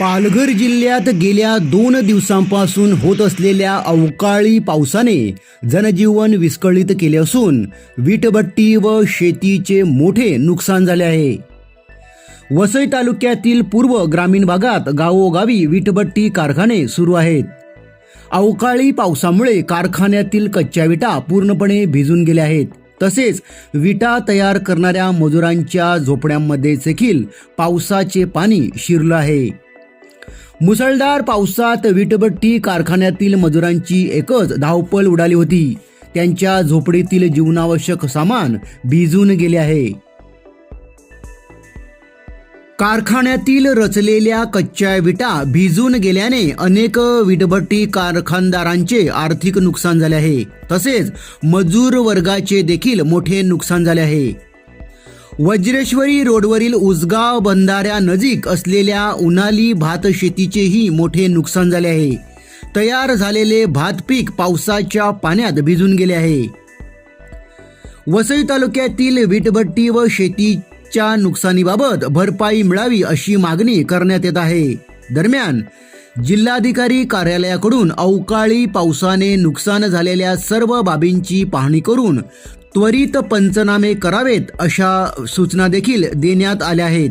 पालघर जिल्ह्यात गेल्या दोन दिवसांपासून होत असलेल्या अवकाळी पावसाने जनजीवन विस्कळीत केले असून वीटभट्टी व शेतीचे मोठे नुकसान झाले आहे. वसई तालुक्यातील पूर्व ग्रामीण भागात गावोगावी वीटभट्टी कारखाने सुरू आहेत. अवकाळी पावसामुळे कारखान्यातील कच्च्या विटा पूर्णपणे भिजून गेल्या आहेत. तसेच विटा तयार करणाऱ्या मजुरांच्या झोपड्यांमध्ये देखील पावसाचे पाणी शिरलं आहे. मुसळधार पावसात विटभट्टी कारखान्यातील मजुरांची एकच धावपळ उडाली होती. त्यांच्या झोपडीतील जीवनावश्यक सामान भिजून गेले आहे. कारखान्यातील रचलेल्या कच्च्या विटा भिजून गेल्याने अनेक विटभट्टी कारखानदारांचे आर्थिक नुकसान झाले आहे. तसेच मजूर वर्गाचे देखील मोठे नुकसान झाले आहे. वज्रेश्वरी रोडवरील उसगाव बंधाऱ्या नजीक असलेल्या उन्हाली भात शेतीचेही मोठे नुकसान झाले आहे. तयार झालेले भात पीक पावसाच्या पाण्यात भिजून गेले आहे. वसई तालुक्यातील विटभट्टी व शेतीच्या नुकसानीबाबत भरपाई मिळावी अशी मागणी करण्यात येत आहे. दरम्यान जिल्हाधिकारी कार्यालयाकडून अवकाळी पावसाने नुकसान झालेल्या सर्व बाबींची पाहणी करून त्वरित पंचनामे करावेत अशा सूचना देखील देण्यात आल्या आहेत.